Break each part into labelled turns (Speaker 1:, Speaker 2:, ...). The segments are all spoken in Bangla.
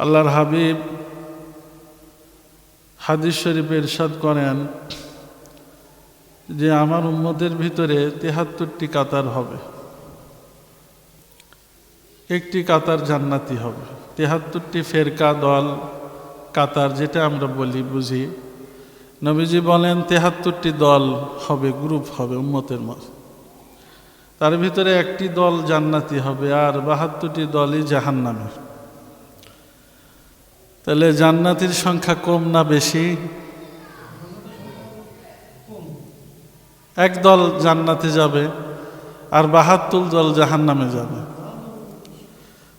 Speaker 1: আল্লাহর হাবিব হাদিস শরীফে ইরশাদ করেন যে আমার উম্মতের ভিতরে তেহাত্তরটি কাতার হবে। একটি কাতার জান্নাতি হবে। তেহাত্তরটি ফেরকা দল কাতার যেটা আমরা বলি, বুঝি। নবীজি বলেন, তেহাত্তরটি দল হবে, গ্রুপ হবে উম্মতের মত। তার ভিতরে একটি দল জান্নাতি হবে আর বাহাত্তরটি দলই জাহান্নামের। তাহলে জান্নাতির সংখ্যা কম না বেশি? এক দল জান্নাতে যাবে আর বাহাত্তর দল জাহান্নামে যাবে।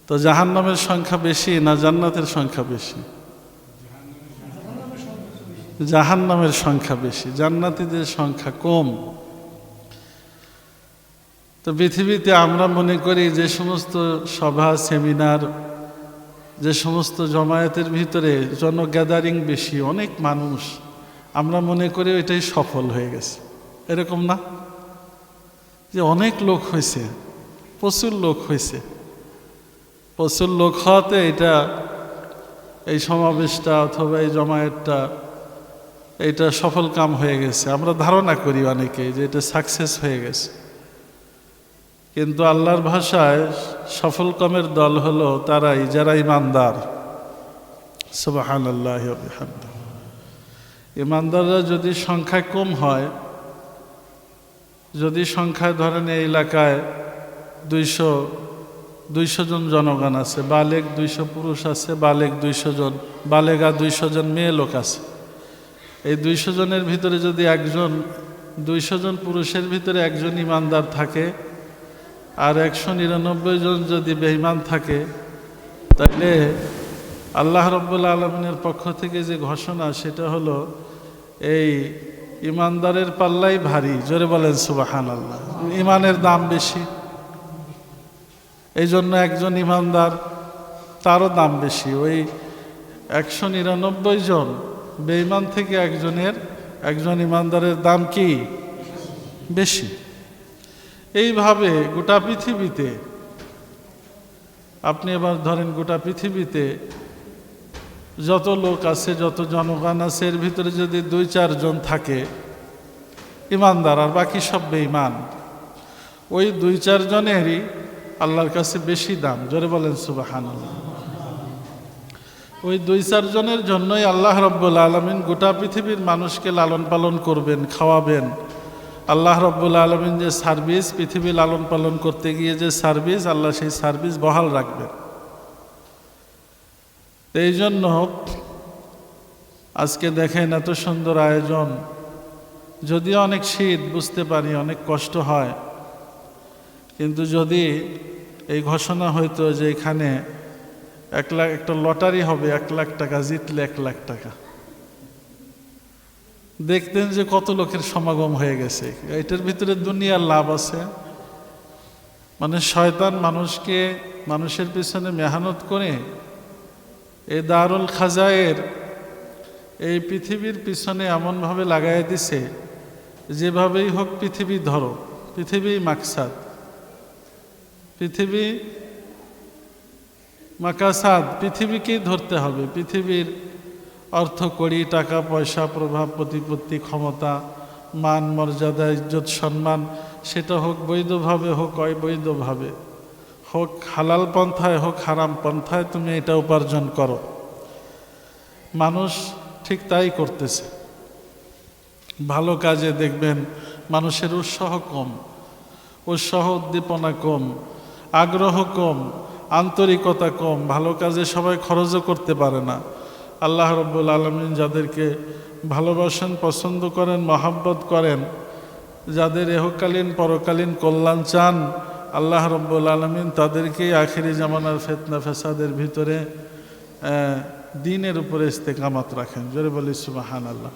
Speaker 1: তো জাহান্নামের সংখ্যা বেশি না জান্নাতের সংখ্যা বেশি? জাহান্নামের সংখ্যা বেশি, জান্নাতীদের সংখ্যা কম। তো পৃথিবীতে আমরা মনে করি যে সমস্ত সভা, সেমিনার যে সমস্ত জমায়েতের ভিতরে জনগ্যাদারিং বেশি, অনেক মানুষ, আমরা মনে করি এটাই সফল হয়ে গেছে। এরকম না? যে অনেক লোক হয়েছে, প্রচুর লোক হয়েছে। প্রচুর লোক হওয়াতে এটা, এই সমাবেশটা অথবা এই জমায়েতটা, এটা সফল কাম হয়ে গেছে। আমরা ধারণা করি অনেকে যে এটা সাকসেস হয়ে গেছে। কিন্তু আল্লাহর ভাষায় সফল কমের দল হলো তারাই, যারা ইমানদার। সুবাহান আল্লাহ ইমানদাররা যদি সংখ্যায় কম হয়, যদি সংখ্যায় ধরেন এই এলাকায় দুইশো দুইশো জন জনগণ আছে, বালেক দুইশো পুরুষ আছে, বালেক দুইশো জন, বালেগা দুইশো জন মেয়ে লোক আছে। এই দুইশো জনের ভিতরে যদি একজন, দুইশো জন পুরুষের ভিতরে একজন ইমানদার থাকে আর একশো নিরানব্বই জন যদি বেঈমান থাকে তাহলে আল্লাহ রব্বুল আলমিনের পক্ষ থেকে যে ঘোষণা, সেটা হলো এই ইমানদারের পাল্লাই ভারী। জোরে বলেন সুবাহান আল্লাহ ইমানের দাম বেশি। এই জন্য একজন ইমানদার তারও দাম বেশি। ওই একশো নিরানব্বই জন বেঈমান থেকে একজনের, একজন ইমানদারের দাম কি? বেশি। এইভাবে গোটা পৃথিবীতে, আপনি এবার ধরেন গোটা পৃথিবীতে যত লোক আছে, যত জনগণ আছে, এর ভিতরে যদি দুই চারজন থাকে, ইমানদার আর বাকি সব বেঈমান, ওই দুই চারজনেরই আল্লাহর কাছে বেশি দাম। জোরে বলেন সুবাহান ওই দুই চারজনের জন্যই আল্লাহ রব্বুল আলমিন গোটা পৃথিবীর মানুষকে লালন পালন করবেন, খাওয়াবেন। আল্লাহ রব্বুল আলমিন যে সার্ভিস পৃথিবী লালন পালন করতে গিয়ে যে সার্ভিস, আল্লাহ সেই সার্ভিস বহাল রাখবেন এই জন্য আজকে দেখেন এত সুন্দর আয়োজন। যদিও অনেক শীত, বুঝতে পারি, অনেক কষ্ট হয়। কিন্তু যদি এই ঘোষণা হইতো যে এখানে এক লাখ, একটা লটারি হবে, এক লাখ টাকা, জিতলে এক লাখ টাকা। দেখতেন যে কত লোকের সমাগম হয়ে গেছে। এটার ভিতরে দুনিয়ার লাভ আছে। মানে শয়তান মানুষকে, মানুষের পিছনে মেহনত করে এই দারুল খাজায়ের এই পৃথিবীর পিছনে এমনভাবে লাগাই দিছে, যেভাবেই হোক পৃথিবী ধরো পৃথিবী মাকসাদ। পৃথিবী মাকাসাদ, পৃথিবীকেই ধরতে হবে, পৃথিবীর অর্থ কড়ি টাকা, পয়সা, প্রভাব, প্রতিপত্তি, ক্ষমতা, মান, মর্যাদা, ইজ্জত, সম্মান, সেটা হোক বৈধভাবে হোক, অবৈধভাবে হোক, হালাল পন্থায় হোক, হারাম পন্থায় তুমি এটা উপার্জন করো। মানুষ ঠিক তাই করতেছে। ভালো কাজে দেখবেন মানুষের উৎসাহ কম, উৎসাহ উদ্দীপনা কম, আগ্রহ কম, আন্তরিকতা কম, ভালো কাজে সবাই খরচও করতে পারে না। আল্লাহ রব্বুল আলমিন যাদেরকে ভালোবাসেন, পছন্দ করেন, মহাব্বত করেন, যাদের এহকালীন, পরকালীন কল্যাণ চান, আল্লাহ রব্বুল আলমিন তাদেরকেই আখেরি জামানার ফেতনা ফেসাদের ভিতরে দিনের উপরে ইস্তেকামাত রাখেন। জোরে বলি সুবাহান আল্লাহ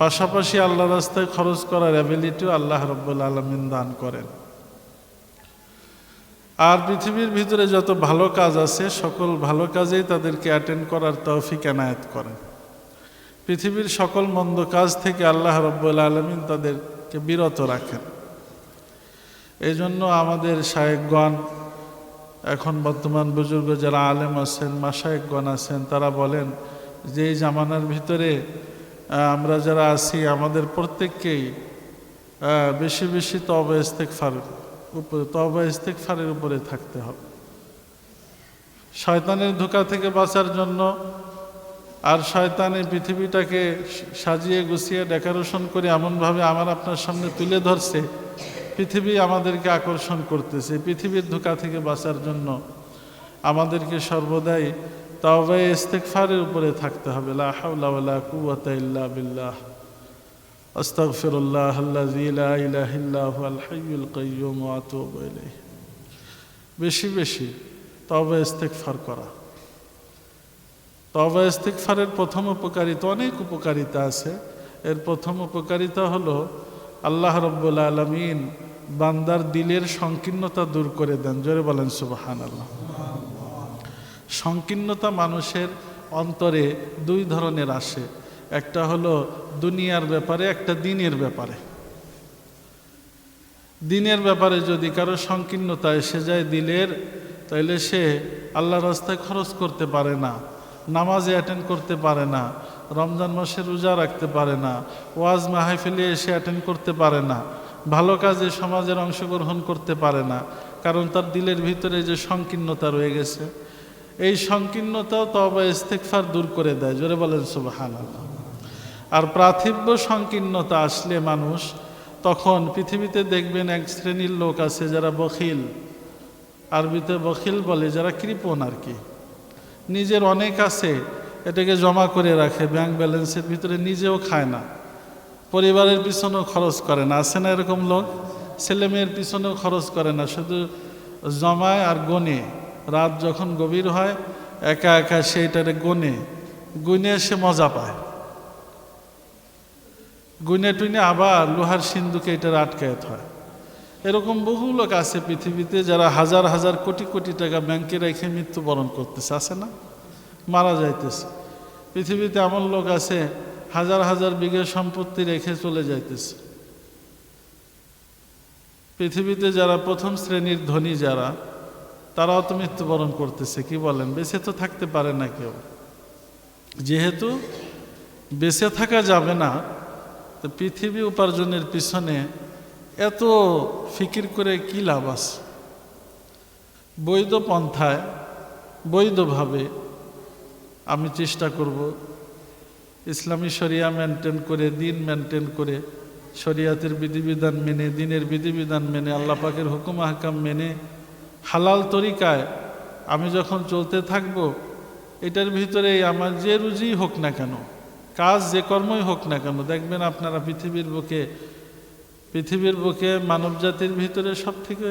Speaker 1: পাশাপাশি আল্লাহ রাস্তায় খরচ করার অ্যাবিলিটিও আল্লাহ রব্বুল আলমিন দান করেন। আর পৃথিবীর ভিতরে যত ভালো কাজ আছে, সকল ভালো কাজেই তাদেরকে অ্যাটেন্ড করার তৌফিক এনায়েত করেন। পৃথিবীর সকল মন্দ কাজ থেকে আল্লাহ রব্বুল আলমিন তাদেরকে বিরত রাখেন। এই জন্য আমাদের শায়েকগণ, এখন বর্তমান বুজুর্গ যারা আলেম আছেন, মাসায়কগণ আছেন, তারা বলেন যে এই জামানার ভিতরে আমরা যারা আছি, আমাদের প্রত্যেককেই বেশি বেশি তবা ইস্তেকফার উপরে তবা ইস্তেকফারের উপরে থাকতে হবে। শয়তানের ধোকা থেকে বাঁচার জন্য আর শয়তান পৃথিবীটাকে সাজিয়ে গুছিয়ে ডেকোরেশন করে এমনভাবে আমার আপনার সামনে তুলে ধরছে, পৃথিবী আমাদেরকে আকর্ষণ করতেছে। পৃথিবীর ধোকা থেকে বাঁচার জন্য আমাদেরকে সর্বদাই তাওবায়ে ইস্তেকফারের উপরে থাকতে হবে। লা হাওলা ওয়ালা ইল্লা বিল্লাহ। আস্তাগফিরুল্লাহ আল্লাযী লা ইলাহা ইল্লা হুয়াল হাইয়ুল কাইয়্যুম ওয়া আতুবু ইলাইহি। বেশি বেশি তবে ইস্তেকফার করা। তবে ইস্তেকফারের প্রথম উপকারিতা, অনেক উপকারিতা আছে। এর প্রথম উপকারিতা হলো আল্লাহ রব্বুল আলমিন বান্দার দিলের সংকীর্ণতা দূর করে দেন। জোরে বলেন সুবাহান আল্লাহ সংকীর্ণতা মানুষের অন্তরে দুই ধরনের আসে। একটা হলো দুনিয়ার ব্যাপারে, একটা দিনের ব্যাপারে। দিনের ব্যাপারে যদি কারও সংকীর্ণতা এসে যায় দিলের, তাইলে সে আল্লাহ রাস্তায় খরচ করতে পারে না, নামাজে অ্যাটেন্ড করতে পারে না, রমজান মাসে রোজা রাখতে পারে না, ওয়াজ মাহফিলে এসে অ্যাটেন্ড করতে পারে না, ভালো কাজে সমাজের অংশগ্রহণ করতে পারে না, কারণ তার দিলের ভিতরে যে সংকীর্ণতা রয়ে গেছে, এই সংকীর্ণতাও তবা ইস্তেকফার দূর করে দেয়। জোরে বলেন সুবাহান আর প্রাথিব্য সংকীর্ণতা আসলে মানুষ, তখন পৃথিবীতে দেখবেন এক শ্রেণির লোক আছে যারা বখিল। আরবিতে বখিল বলে যারা কৃপণ আর কি। নিজের অনেক আছে, এটাকে জমা করে রাখে ব্যাংক ব্যালেন্সের ভিতরে নিজেও খায় না। পরিবারের পিছনেও খরচ করে না। আছে না এরকম লোক? ছেলে মেয়ের পিছনেও খরচ করে না। শুধু জমায় আর গনে। রাত যখন গভীর হয়, একা একা সেইটারে গনে। গুনে সে মজা পায়। গুনে টুনে আবার লোহার সিন্ধুকে এটার আটকায়ত হয়। এরকম বহু লোক আছে পৃথিবীতে যারা হাজার হাজার কোটি কোটি টাকা ব্যাংকে রেখে মৃত্যুবরণ করতেছে, আছে না? মারা যাইতেছে। পৃথিবীতে এমন লোক আছে, হাজার হাজার বিঘে সম্পত্তি রেখে চলে যাইতেছে। পৃথিবীতে যারা প্রথম শ্রেণির ধনী যারা, তারাও তো মৃত্যুবরণ করতেছে, কি বলেন? বেঁচে তো থাকতে পারে না কেউ। যেহেতু বেঁচে থাকা যাবে না তো পৃথিবী উপার্জনের পিছনে এত ফিকির করে কি লাভ আছে? বৈধ পন্থায়, বৈধভাবে আমি চেষ্টা করব ইসলামী শরিয়া মেনটেন করে, দিন মেনটেন করে, শরিয়াতের বিধিবিধান মেনে, দিনের বিধিবিধান মেনে, আল্লাহ পাকের হুকুম হাকাম মেনে, হালাল তরিকায় আমি যখন চলতে থাকব, এটার ভিতরে আমার যে রুজি হোক না কেন কাজ যে কর্মই হোক না কেন, দেখবেন আপনারা পৃথিবীর বুকে পৃথিবীর বুকে মানব জাতির ভিতরে সব থেকে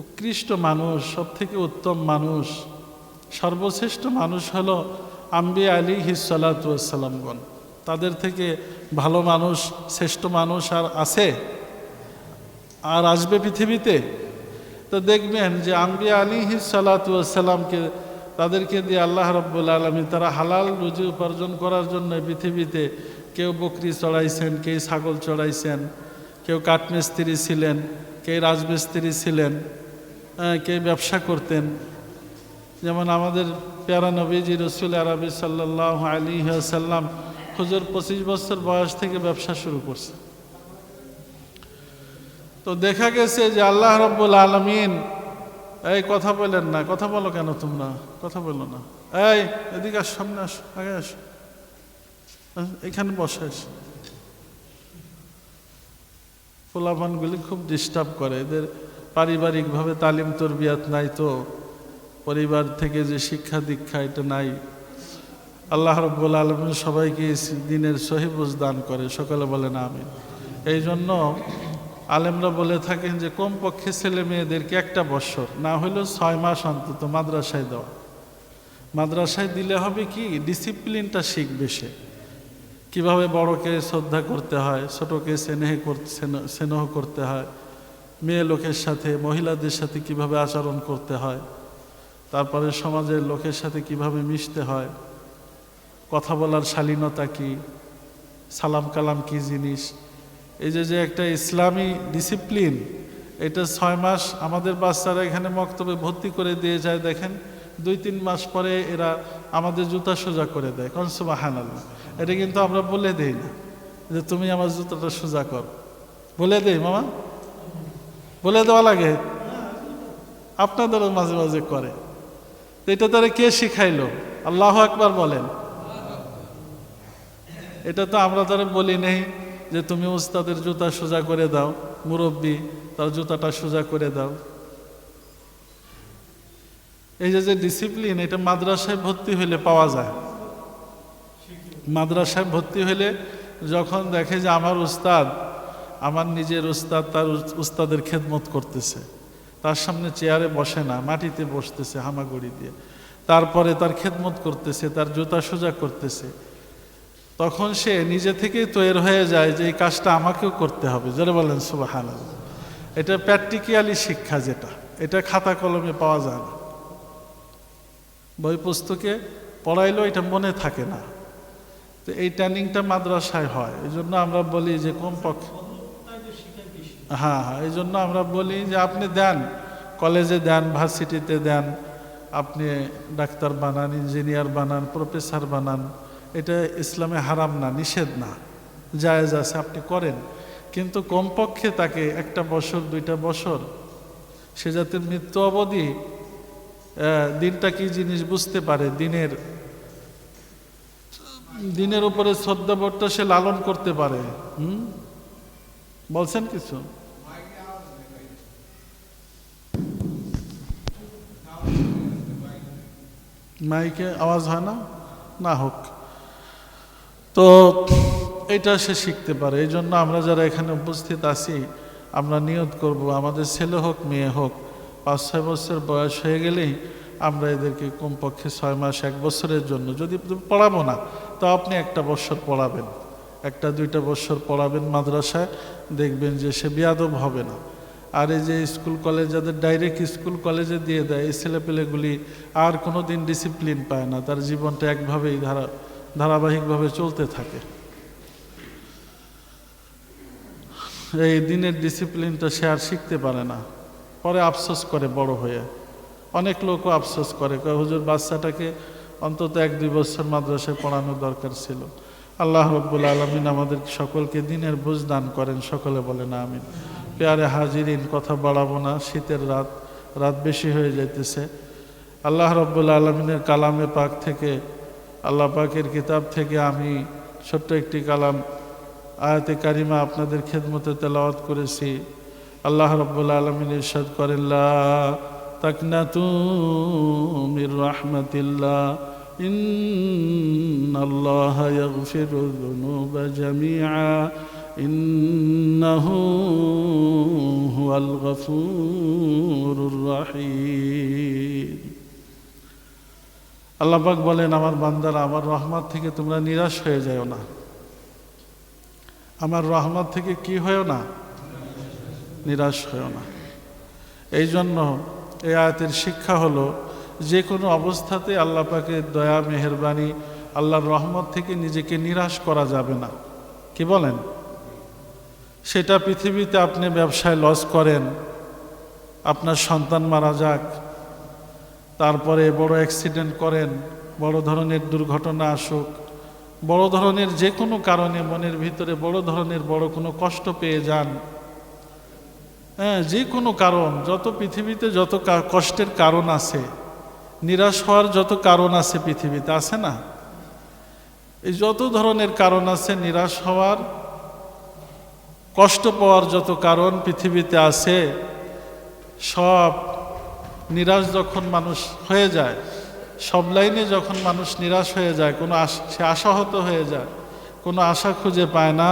Speaker 1: উৎকৃষ্ট মানুষ সব থেকে উত্তম মানুষ, সর্বশ্রেষ্ঠ মানুষ হলো আম্বি আলী হিসালাতামগণ তাদের থেকে ভালো মানুষ, শ্রেষ্ঠ মানুষ আর আছে? আর আসবে পৃথিবীতে? তো দেখবেন যে আম্বি আলী হিসালাতামকে তাদেরকে দিয়ে আল্লাহ রব্বুল আলমী তারা হালাল রুজি উপার্জন করার জন্য পৃথিবীতে কেউ বকরি চড়াইছেন কেউ ছাগল চড়াইছেন কেউ কাঠমিস্ত্রি ছিলেন কেউ রাজমিস্ত্রি ছিলেন আহ, কেউ ব্যবসা করতেন। যেমন আমাদের প্যারা নবীজি রসুল আরবি সাল্লাহ আলী সাল্লাম হুজুর পঁচিশ বছর বয়স থেকে ব্যবসা শুরু করছে। তো দেখা গেছে যে আল্লাহ রব্বুল আলমিন এই, কথা বলেন না, কথা বলো কেন তোমরা? কথা বলো না। এই, এদিকে আস, সামনে আস, আগে আস। এখানে বসে আস। পোলাপানগুলি খুব ডিস্টার্ব করে। এদের পারিবারিকভাবে তালিম তরবিয়াত নাই তো। পরিবার থেকে যে শিক্ষা দীক্ষা এটা নাই। আল্লাহ রব্বুল আলমিন সবাইকে দিনের সহিবুজ দান করে। সকালে বলেন আমি এই জন্য আলেমরা বলে থাকেন যে, কমপক্ষে ছেলে মেয়েদেরকে একটা বছর, না হলেও ছয় মাস অন্তত মাদ্রাসায় দেওয়া। মাদ্রাসায় দিলে হবে কি? ডিসিপ্লিনটা শিখবে সে। কীভাবে বড়কে শ্রদ্ধা করতে হয়, ছোটোকে স্নেহ করতে স্নেহ- স্নেহ করতে হয়, মেয়ে লোকের সাথে, মহিলাদের সাথে কীভাবে আচরণ করতে হয়, তারপরে সমাজের লোকের সাথে কীভাবে মিশতে হয়, কথা বলার শালীনতা কি সালাম কালাম কি জিনিস এই যে যে একটা ইসলামী ডিসিপ্লিন এটা ছয় মাস আমাদের বাচ্চারা এখানে মক্তবে ভর্তি করে দিয়ে যায়, দেখেন, দুই তিন মাস পরে এরা আমাদের জুতা সোজা করে দেয়। কনসুমা হানাল এটা কিন্তু আমরা বলে দেই না যে তুমি আমার জুতাটা সোজা কর। বলে দেই মামা? বলে দেওয়া লাগে। আপনাদেরও মাঝে মাঝে করে। তো এটা তারা কে শিখাইলো? আল্লাহ একবার বলেন। এটা তো আমরা তারা বলি নেই। যে তুমি উস্তাদের জুতা সোজা করে দাও, মুরব্বী, তার জুতাটা সোজা করে দাও। এই যে যে ডিসিপ্লিন এটা মাদ্রাসায় ভর্তি হইলে পাওয়া যায়। মাদ্রাসায় ভর্তি হইলে যখন দেখে যে আমার উস্তাদ আমার নিজের উস্তাদ তার উস্তাদের খেদমত করতেছে। তার সামনে চেয়ারে বসে না, মাটিতে বসতেছে হামাগুড়ি দিয়ে। তারপরে তার খেদমত করতেছে, তার জুতা সোজা করতেছে। তখন সে নিজে থেকেই তৈরি হয়ে যায় যে এই কাজটা আমাকেও করতে হবে। যারা বলেন সুবাহান এটা প্র্যাকটিক্যালি শিক্ষা যেটা। এটা খাতা কলমে পাওয়া যায় না। বই পুস্তকে পড়াইলেও এটা মনে থাকে না। তো এই ট্রেনিংটা মাদ্রাসায় হয়। এই জন্য আমরা বলি যে কমপক্ষে হ্যাঁ হ্যাঁ এই জন্য আমরা বলি যে আপনি দেন। কলেজে দেন, ভার্সিটিতে দেন। আপনি ডাক্তার বানান, ইঞ্জিনিয়ার বানান, প্রফেসর বানান। এটা ইসলামে হারাম না, নিষেধ না। জায়েজ আছে, আপনি করেন। কিন্তু কমপক্ষে তাকে একটা বছর, দুইটা বছর, সে যাতে মৃত্যু অবধি দিনটা কি জিনিস বুঝতে পারে? দিনের দিনের উপরে শ্রদ্ধাবোধটা সে লালন করতে পারে। হুম? বলছেন কিছু? মাইকে আওয়াজ হয় না? না হোক। তো এটা সে শিখতে পারে। এই জন্য আমরা যারা এখানে উপস্থিত আছি, আমরা নিয়ত করব, আমাদের ছেলে হোক, মেয়ে হোক, পাঁচ, ছয় বছর বয়স হয়ে গেলেই আমরা এদেরকে কমপক্ষে ছয় মাস, এক বছরের জন্য, যদি পড়াবো না, তো আপনি একটা বছর পড়াবেন। একটা, দুইটা বছর পড়াবেন মাদ্রাসায়, দেখবেন যে সে বিয়াদব হবে না। আর এই যে স্কুল কলেজ, যাদের ডাইরেক্ট স্কুল কলেজে দিয়ে দেয়, এই ছেলেপেলেগুলি আর কোনো দিন ডিসিপ্লিন পায় না, তার জীবনটা একভাবেই ধারা ধারাবাহিকভাবে চলতে থাকে। এই দিনের ডিসিপ্লিনটা সে আর শিখতে পারে না। পরে আফসোস করে বড় হয়ে। অনেক লোকও আফসোস করে হুজুর, বাচ্চাটাকে অন্তত এক দুই বছর মাদ্রাসায় পড়ানো দরকার ছিল। আল্লাহ রব্বুল আলমিন আমাদের সকলকে দিনের বুঝ দান করেন, সকলে বলেন, আমিন। পেয়ারে হাজিরিন, কথা বাড়াবো না, শীতের রাত রাত বেশি হয়ে যাইতেছে। আল্লাহ রব্বুল আলমিনের কালামে পাক থেকে আল্লাহ পাকের কিতাব থেকে আমি ছোট্ট একটি কালাম, আয়াতে কারিমা আপনাদের খেদমতে তেলাওয়াত করেছি। আল্লাহ রব্বুল আলমিন ইরশাদ করেন, লা তাকনাতু মির রাহমাতিল্লাহ, ইন্নাল্লাহ ইয়াগফিরু যুনুবা জামিআ, ইন্নাহু হুয়াল গফুরুর রহিম। আল্লাপাক বলেন, আমার বান্দারা, আমার রহমত থেকে তোমরা নিরাশ হয়ে যাও না। আমার রহমত থেকে কি হয়েও না? নিরাশ হয়েও না। এই জন্য এই আয়াতের শিক্ষা হলো, যে কোনো অবস্থাতে আল্লাহ পাকের দয়া, মেহরবানি, আল্লাহর রহমত থেকে নিজেকে নিরাশ করা যাবে না। কি বলেন? সেটা পৃথিবীতে আপনি ব্যবসায় লস করেন, আপনার সন্তান মারা যাক তারপরে বড় অ্যাক্সিডেন্ট করেন, বড় ধরনের দুর্ঘটনা আসুক, বড় ধরনের যে কোনো কারণে মনের ভিতরে বড় ধরনের বড় কোনো কষ্ট পেয়ে যান। হ্যাঁ যে কোনো কারণ, যত পৃথিবীতে যত কষ্টের কারণ আছে, নিরাশ হওয়ার যত কারণ আছে পৃথিবীতে, আছে না? এই যত ধরনের কারণ আছে, নিরাশ হওয়ার, কষ্ট পাওয়ার যত কারণ পৃথিবীতে আছে, সব নিরাশ যখন মানুষ হয়ে যায়, সব লাইনে যখন মানুষ নিরাশ হয়ে যায়, কোনো সে আশাহত হয়ে যায়, কোনো আশা খুঁজে পায় না।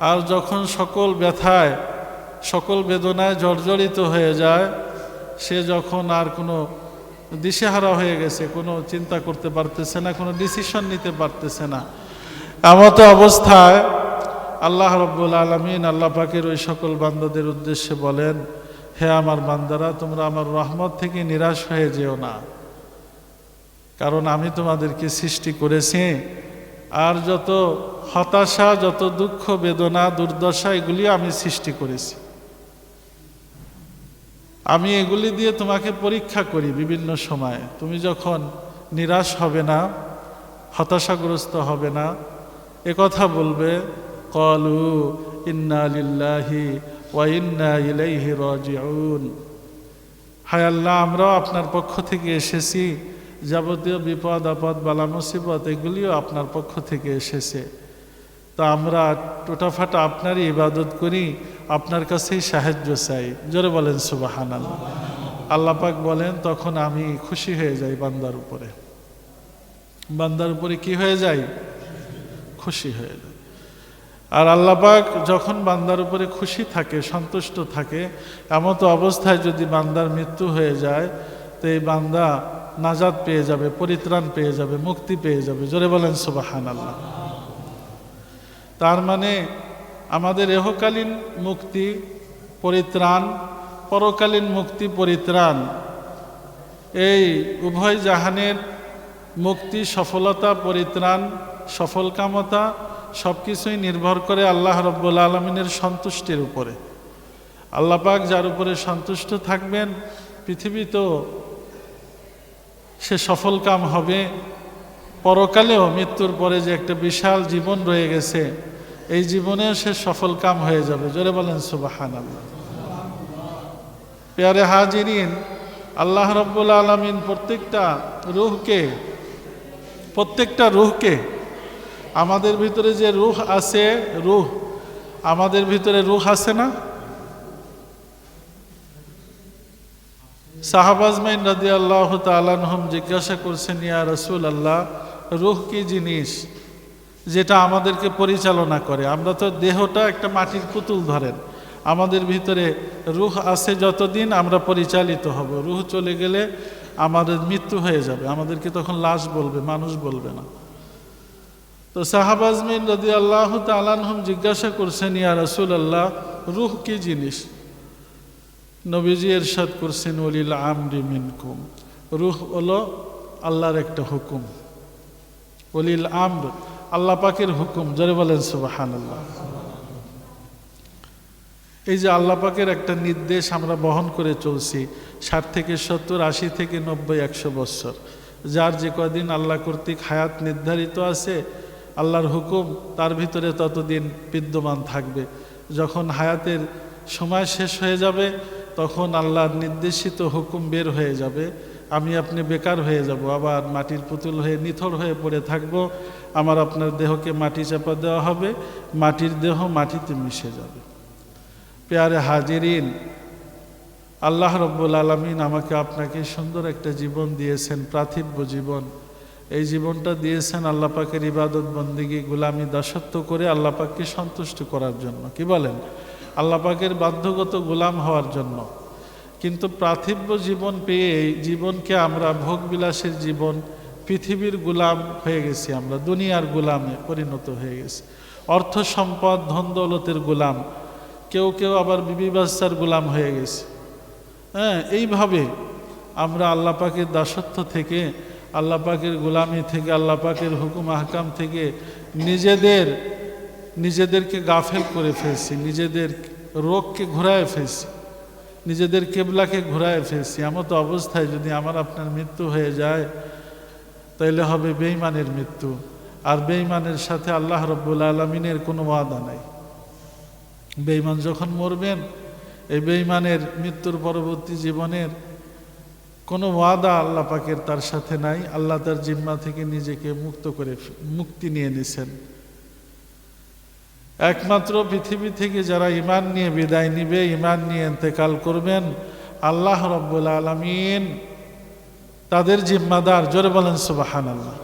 Speaker 1: আর যখন সকল ব্যথায়, সকল বেদনায় জর্জরিত হয়ে যায়, সে যখন আর কোনো দিশেহারা হয়ে গেছে, কোনো চিন্তা করতে পারতেছে না, কোনো ডিসিশন নিতে পারতেছে না। এমতো অবস্থায় আল্লাহ রব্বুল আলমিন আল্লাহ পাকের ওই সকল বান্দাদের উদ্দেশ্যে বলেন হে আমার বান্দারা, তোমরা আমার রহমত থেকে নিরাশ হয়ে যেও না। কারণ আমি তোমাদেরকে সৃষ্টি করেছি, আর যত হতাশা, যত দুঃখ, বেদনা, দুর্দশা, এগুলি আমি সৃষ্টি করেছি। আমি এগুলি দিয়ে তোমাকে পরীক্ষা করি বিভিন্ন সময়। তুমি যখন নিরাশ হবে না, হতাশাগ্রস্ত হবে না কথা বলবে, কলু ইন্না লিল্লাহি ওয়া ইলাইহি রাজিউন। হায় আল্লাহ আমরাও আপনার পক্ষ থেকে এসেছি। যাবতীয় বিপদ, আপদ, বালা, মুসিবত, এগুলিও আপনার পক্ষ থেকে এসেছে। তা আমরা টোটাফাটা আপনারই ইবাদত করি, আপনার কাছেই সাহায্য চাই। জোরে বলেন সুবাহান আল্লাহ আল্লাপাক বলেন, তখন আমি খুশি হয়ে যাই বান্দার উপরে। বান্দার উপরে কি হয়ে যায়? খুশি হয়ে যায়। আর আল্লাপাক যখন বান্দার উপরে খুশি থাকে, সন্তুষ্ট থাকে, এমতো অবস্থায় যদি বান্দার মৃত্যু হয়ে যায়, তো এই বান্দা নাজাদ পেয়ে যাবে, পরিত্রাণ পেয়ে যাবে, মুক্তি পেয়ে যাবে। জোরে বলেন সুবাহান আল্লাহ তার মানে আমাদের এহকালীন মুক্তি, পরিত্রাণ, পরকালীন মুক্তি, পরিত্রাণ, এই উভয় জাহানের মুক্তি, সফলতা, পরিত্রাণ, সফলকামতা সব কিছুই নির্ভর করে আল্লাহ রব্বুল আলমিনের সন্তুষ্টির উপরে। আল্লাহ পাক যার উপরে সন্তুষ্ট থাকবেন পৃথিবী তো সে সফল কাম হবে। পরকালেও মৃত্যুর পরে যে একটা বিশাল জীবন রয়ে গেছে, এই জীবনেও সে সফল কাম হয়ে যাবে। জোরে বলেন সুবাহান আল্লাহ পেয়ারে হাজিরিন, আল্লাহ রব্বুল আলমিন প্রত্যেকটা রুহকে প্রত্যেকটা রুহকে আমাদের ভিতরে যে রুহ আছে, রুহ, আমাদের ভিতরে রুহ আছে না? সাহাবাজমাইন রাদি আল্লাহ তালানহম জিজ্ঞাসা করছেন, ইয়া রসুল আল্লাহ রুহ কি জিনিস যেটা আমাদেরকে পরিচালনা করে? আমরা তো দেহটা একটা মাটির পুতুল ধরেন। আমাদের ভিতরে রুহ আছে যতদিন আমরা পরিচালিত হব। রুহ চলে গেলে আমাদের মৃত্যু হয়ে যাবে। আমাদেরকে তখন লাশ বলবে, মানুষ বলবে না। তো সাহাবাজমিন রদি আল্লাহ তালানহম জিজ্ঞাসা করছেন, ইয়া রসুল আল্লাহ রুহ কি জিনিস? নবীজি এরশাদ করছেন ওলিল আমরি মিনকুম। রুহ হলো আল্লাহর একটা হুকুম। ওলিল আমর, আল্লাহ পাকের হুকুম। জোরে বলেন সুবাহান আল্লাহ এই যে আল্লাহ পাকের একটা নির্দেশ আমরা বহন করে চলছি, ষাট থেকে সত্তর, আশি থেকে নব্বই, একশো বৎসর যার যে কদিন আল্লাহ কর্তৃক হায়াত নির্ধারিত আছে আল্লাহর হুকুম, তার ভিতরে ততদিন বিদ্যমান থাকবে। যখন হায়াতের সময় শেষ হয়ে যাবে, তখন আল্লাহর নির্দেশিত হুকুম বের হয়ে যাবে। আমি আপনি বেকার হয়ে যাব, আবার মাটির পুতুল হয়ে নিথর হয়ে পড়ে থাকব। আমার আপনার দেহকে মাটি চাপা দেওয়া হবে, মাটির দেহ মাটিতে মিশে যাবে। পেয়ারে হাজিরিন, আল্লাহ রব্বুল আলমিন আমাকে আপনাকে সুন্দর একটা জীবন দিয়েছেন, প্রাথিব্য জীবন। এই জীবনটা দিয়েছেন আল্লাহ পাকের ইবাদত বন্দিগি গুলামি দাসত্ব করে আল্লাহ পাককে সন্তুষ্ট করার জন্য। কি বলেন? আল্লাপাকের বাধ্যগত গোলাম হওয়ার জন্য। কিন্তু প্রাথিব্য জীবন পেয়ে জীবনকে আমরা ভোগবিলাসের জীবন, পৃথিবীর গুলাম হয়ে গেছি আমরা, দুনিয়ার গুলামে পরিণত হয়ে গেছি। অর্থ সম্পদ, ধন দৌলতের গুলাম, কেউ কেউ আবার বিবি বাচ্চার গুলাম হয়ে গেছে। হ্যাঁ এইভাবে আমরা আল্লাপাকের দাসত্ব থেকে আল্লাহ পাকের গোলামি থেকে, আল্লাহ পাকের হুকুম আহকাম থেকে নিজেদের, নিজেদেরকে গাফেল করে ফেলছি, নিজেদের রোগকে ঘুরায় ফেলছি, নিজেদের কেবলাকে ঘুরায় ফেলছি। এমতো অবস্থায় যদি আমার আপনার মৃত্যু হয়ে যায়, তাইলে হবে বেইমানের মৃত্যু। আর বেইমানের সাথে আল্লাহ রব্বুল আলমিনের কোনো ওয়াদা নাই। বেইমান যখন মরবেন, এই বেইমানের মৃত্যুর পরবর্তী জীবনের কোনো ওয়াদা আল্লাহ পাকের তার সাথে নাই, আল্লাহ তার জিম্মা থেকে নিজেকে মুক্ত করে মুক্তি নিয়ে নিছেন। একমাত্র পৃথিবী থেকে যারা ইমান নিয়ে বিদায় নিবে ইমান নিয়ে এতেকাল করবেন, আল্লাহ রব্বুল আলমিন তাদের জিম্মাদার, জোরে বলেন সুবাহান আল্লাহ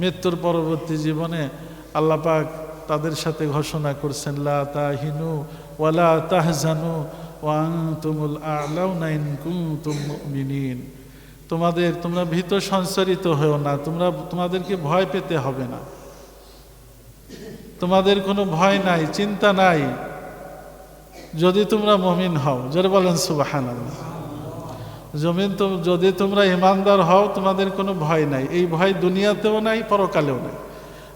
Speaker 1: মৃত্যুর পরবর্তী জীবনে আল্লাহ পাক তাদের সাথে ঘোষণা করছেন, লা তাহিনু ওয়ালা তাহজানু তোমাদের, তোমরা ভীত সঞ্চারিত হও না, তোমরা, তোমাদেরকে ভয় পেতে হবে না। তোমাদের কোনো ভয় নাই, চিন্তা নাই, যদি তোমরা মমিন হও। জোরে বলেন সুবাহান জমিন যদি তোমরা ইমানদার হও, তোমাদের কোনো ভয় নাই। এই ভয় দুনিয়াতেও নাই, পরকালেও নাই।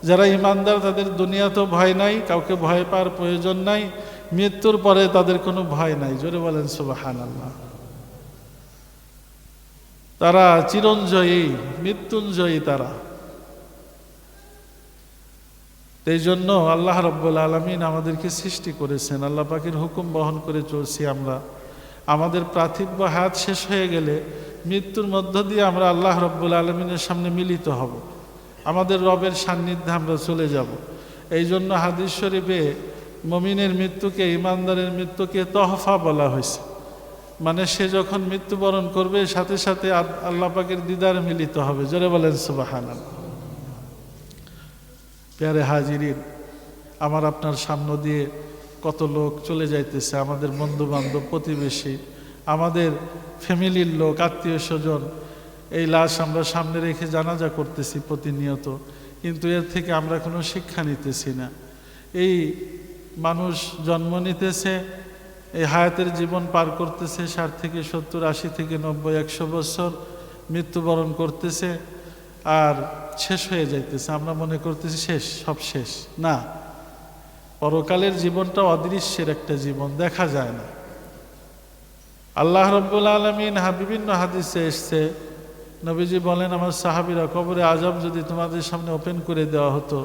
Speaker 1: যারা ইমানদার তাদের দুনিয়াতেও ভয় নাই, কাউকে ভয় পাওয়ার প্রয়োজন নাই। মৃত্যুর পরে তাদের কোনো ভয় নাই। জোরে বলেন সুবাহান আল্লাহ তারা চিরঞ্জয়ী, মৃত্যুঞ্জয়ী তারা। এই জন্য আল্লাহ রব্বুল আলমিন আমাদেরকে সৃষ্টি করেছেন। আল্লাহ পাখির হুকুম বহন করে চলছি আমরা। আমাদের প্রাথিব্য হাত শেষ হয়ে গেলে মৃত্যুর মধ্য দিয়ে আমরা আল্লাহ রব্বুল আলমিনের সামনে মিলিত হব। আমাদের রবের সান্নিধ্যে আমরা চলে যাব। এই জন্য হাদিস শরীফে মমিনের মৃত্যুকে, ইমানদারের মৃত্যুকে তহফা বলা হয়েছে। মানে সে যখন মৃত্যুবরণ করবে, সাথে সাথে আল্লাহ পাকের দিদার মিলিত হবে। জোরে বলেন সুবাহান প্যারে হাজিরিন, আমার আপনার সামনে দিয়ে কত লোক চলে যাইতেছে, আমাদের বন্ধু বান্ধব প্রতিবেশী, আমাদের ফ্যামিলির লোক, আত্মীয় স্বজন। এই লাশ আমরা সামনে রেখে জানাজা করতেছি প্রতিনিয়ত, কিন্তু এর থেকে আমরা কোনো শিক্ষা নিতেছি না। এই মানুষ জন্ম নিতেছে, এই হায়াতের জীবন পার করতেছে, ষাট থেকে সত্তর, আশি থেকে নব্বই, একশো বছর মৃত্যুবরণ করতেছে আর শেষ হয়ে যাইতেছে। আমরা মনে করতেছি শেষ, সব শেষ। না, পরকালের জীবনটা অদৃশ্যের একটা জীবন, দেখা যায় না। আল্লাহ রব্বুল আলমিন বিভিন্ন হাদিসে এসছে, নবীজি বলেন, আমার সাহাবিরা কবরে আজব যদি তোমাদের সামনে ওপেন করে দেওয়া হতো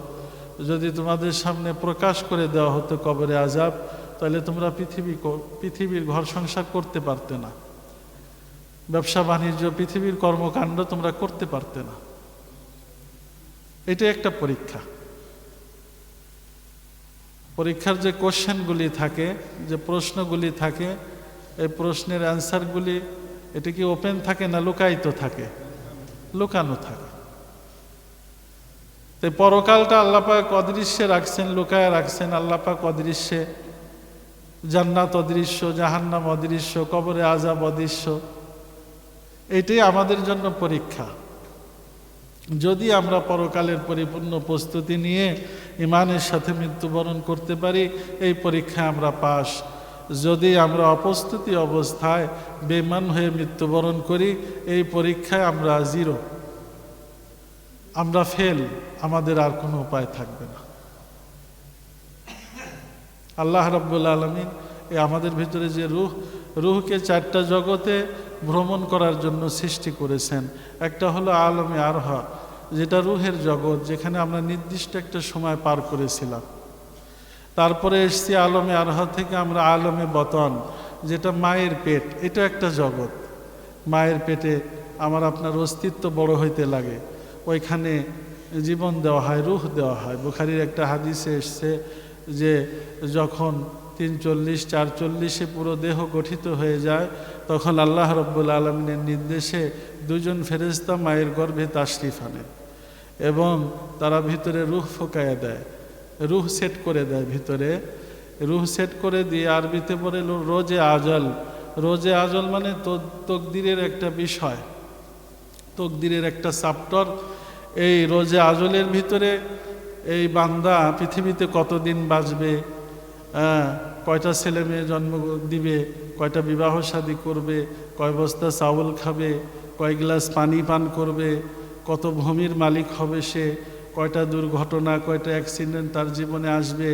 Speaker 1: যদি তোমাদের সামনে প্রকাশ করে দেওয়া হতো কবরে আজাব তাহলে তোমরা পৃথিবী পৃথিবীর ঘর সংসার করতে পারতে না। ব্যবসা বাণিজ্য, পৃথিবীর কর্মকাণ্ড তোমরা করতে পারতে না। এটা একটা পরীক্ষা। পরীক্ষার যে কোশ্চেনগুলি থাকে, যে প্রশ্নগুলি থাকে, এই প্রশ্নের অ্যান্সারগুলি, এটা কি ওপেন থাকে না লুকায়িত থাকে? লুকানো থাকে। তো পরকালটা আল্লাপাক অদৃশ্যে রাখছেন, লুকায় রাখছেন। আল্লাপাক অদৃশ্যে জান্নাত অদৃশ্য, জাহান্নাম অদৃশ্য, কবরে আজাব অদৃশ্য। এটাই আমাদের জন্য পরীক্ষা। যদি আমরা পরকালের পরিপূর্ণ প্রস্তুতি নিয়ে ইমানের সাথে মৃত্যুবরণ করতে পারি, এই পরীক্ষায় আমরা পাস যদি আমরা অপ্রস্তুতি অবস্থায় বেমান হয়ে মৃত্যুবরণ করি, এই পরীক্ষায় আমরা জিরো আমরা ফেল আমাদের আর কোনো উপায় থাকবে না। আল্লাহ রব্বুল আলমিন এই আমাদের ভিতরে যে রুহ, রুহকে চারটা জগতে ভ্রমণ করার জন্য সৃষ্টি করেছেন। একটা হলো আলমে আরহা, যেটা রুহের জগৎ, যেখানে আমরা নির্দিষ্ট একটা সময় পার করেছিলাম। তারপরে এসছি আলমে আরহা থেকে আমরা আলমে বতন, যেটা মায়ের পেট, এটা একটা জগৎ। মায়ের পেটে আমার আপনার অস্তিত্ব বড় হইতে লাগে। ওইখানে জীবন দেওয়া হয়, রুহ দেওয়া হয়। বুখারির একটা হাদিসে এসছে যে যখন তিন চল্লিশ চার চল্লিশে পুরো দেহ গঠিত হয়ে যায়, তখন আল্লাহ রব্বুল আলমিনের নির্দেশে দুজন ফেরেস্তা মায়ের গর্ভে তাশরিফ আনে এবং তারা ভিতরে রুহ ফোকায় দেয়, রুহ সেট করে দেয় ভিতরে। রুহ সেট করে দিয়ে আরবিতে লো- রোজে আজল। রোজে আজল মানে তকদিরের একটা বিষয়। তকদিরের একটা চাপ্টার এই রোজে আজলের ভিতরে এই বান্দা পৃথিবীতে কতদিন বাঁচবে? হ্যাঁ, কয়টা ছেলে মেয়ে জন্ম দিবে? কয়টা বিবাহ শাদী করবে? কয় বস্তা চাউল খাবে? কয় গ্লাস পানি পান করবে? কত ভূমির মালিক হবে সে? কয়টা দুর্ঘটনা, কয়টা অ্যাক্সিডেন্ট তার জীবনে আসবে,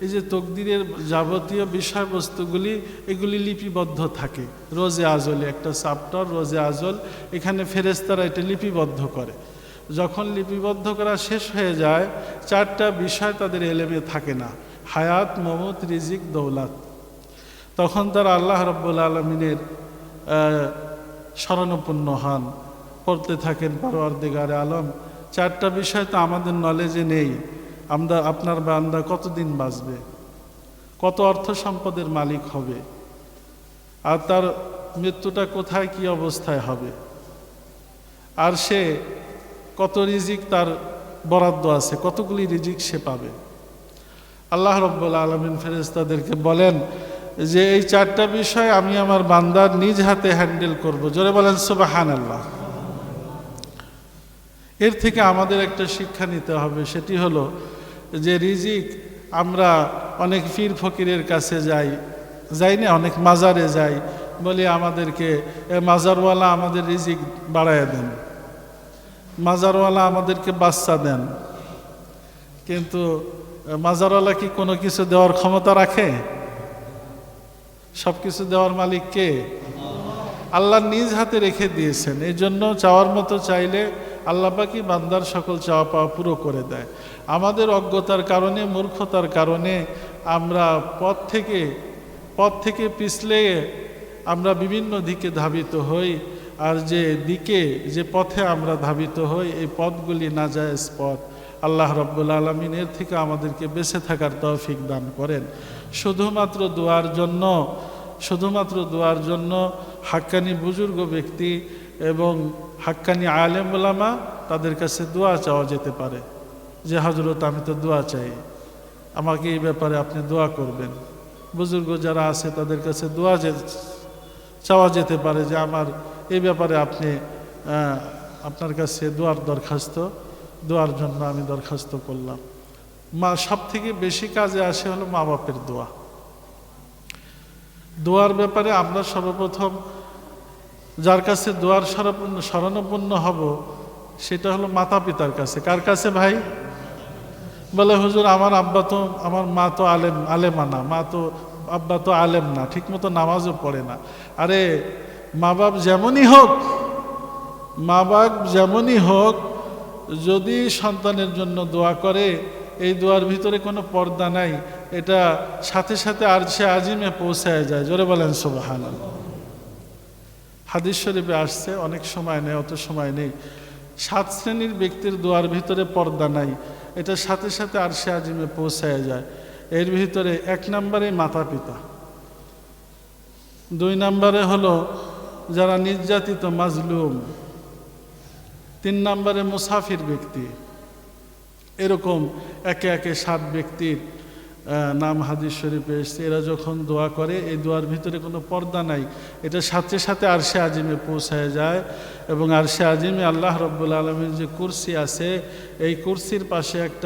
Speaker 1: এই যে তকদিরের যাবতীয় বিষয়বস্তুগুলি, এগুলি লিপিবদ্ধ থাকে। রোজে আজলে, একটা চাপ্টার রোজে আজল, এখানে ফেরেস্তারা এটা লিপিবদ্ধ করে। যখন লিপিবদ্ধ করা শেষ হয়ে যায়, চারটা বিষয় তাদের এলেমে থাকে না। হায়াত, মমত, রিজিক, দৌলাত। তখন তারা আল্লাহ রব্বুল আলমিনের স্মরণপূর্ণ হন। পড়তে থাকেন পরওয়ারদিগারে আলম। চারটা বিষয় তো আমাদের নলেজে নেই। আমরা, আপনার বান্দা কতদিন বাঁচবে? কত অর্থ সম্পদের মালিক হবে? আর তার মৃত্যুটা কোথায়, কি অবস্থায় হবে? আর সে কত রিজিক তার বরাদ্দ আছে, কতগুলি রিজিক সে পাবে? আল্লাহ রব্বুল আলমিন ফেরেস্তাদেরকে বলেন যে, এই চারটা বিষয় আমি আমার বান্দার নিজ হাতে হ্যান্ডেল করব। জোরে বলেন সুবাহান আল্লাহ এর থেকে আমাদের একটা শিক্ষা নিতে হবে, সেটি হলো যে রিজিক আমরা অনেক পীর ফকিরের কাছে যাই যাই না, অনেক মাজারে যাই, বলি আমাদেরকে মাজারওয়ালা আমাদের রিজিক বাড়ায় দেন, মাজারওয়ালা আমাদেরকে বাচ্চা দেন। কিন্তু মাজারওয়ালা কি কোনো কিছু দেওয়ার ক্ষমতা রাখে? সব কিছু দেওয়ার মালিক কে? আল্লাহ নিজ হাতে রেখে দিয়েছেন এই জন্য চাওয়ার মতো চাইলে আল্লাহ পাকি বান্দার সকল চাওয়া পাওয়া পুরো করে দেয়। আমাদের অজ্ঞতার কারণে, মূর্খতার কারণে আমরা পথ থেকে পথ থেকে পিছলে আমরা বিভিন্ন দিকে ধাবিত হই আর যে দিকে, যে পথে আমরা ধাবিত হই, এই পথগুলি নাজায়েজ পথ আল্লাহ রব্বুল আলমিন এর থেকে আমাদেরকে বেঁচে থাকার তৌফিক দান করেন। শুধুমাত্র দোয়ার জন্য, শুধুমাত্র দোয়ার জন্য হাক্কানি বুজুর্গ ব্যক্তি এবং হাক্কানি আলেম ওলামা তাদের কাছে দোয়া চাওয়া যেতে পারে। যে হজরত আমি তো দোয়া চাই। আমাকে এই ব্যাপারে আপনি দোয়া করবেন। বুজুর্গ যারা আছে, তাদের কাছে দোয়া যে, চাওয়া যেতে পারে যে, আমার এই ব্যাপারে আপনি আপনার কাছে দোয়ার দরখাস্ত। দোয়ার জন্য আমি দরখাস্ত করলাম। মা সব থেকে বেশি কাজে আসে হলো মা বাপের দোয়া। দোয়ার ব্যাপারে আমরা সর্বপ্রথম যার কাছে দোয়ার শরণাপন্ন শরণাপন্ন হব, সেটা হলো মাতা পিতার কাছে। কার কাছে ভাই? বলে, হুজুর, আমার আব্বা তো আমার মা তো আলেম আলেমা না। মা তো আব্বা তো আলেম না। ঠিক মতো নামাজও পড়ে না। আরে, মা বাপ যেমনই হোক, মা বাপ যেমনই হোক, যদি সন্তানের জন্য দোয়া করে, এই দোয়ার ভিতরে কোনো পর্দা নাই। এটা সাথে সাথে আর সে আজিমে পৌঁছায় যায়। জোরে বলেন সোবাহান হাদিস শরীফে আসছে, অনেক সময় নেই, অত সময় নেই। সাত শ্রেণির ব্যক্তির দোয়ার ভিতরে পর্দা নাই। এটা সাথে সাথে আর সে আজিমে পৌঁছায় যায়। এর ভিতরে এক নম্বরে মাতা পিতা। দুই নম্বরে হলো যারা নির্যাতিত, মাজলুম। তিন নম্বরে মুসাফির ব্যক্তি। এরকম একে একে সাত ব্যক্তির নাম হাদিস শরীফে এসছে। এরা যখন দোয়া করে, এই দোয়ার ভিতরে কোনো পর্দা নাই। এটা সাথে সাথে আরশে আজিমে পৌঁছায় যায় এবং আরশে আজিমে আল্লাহ রব্বুল আলমীর যে কুরসি আছে, এই কুরসির পাশে একটা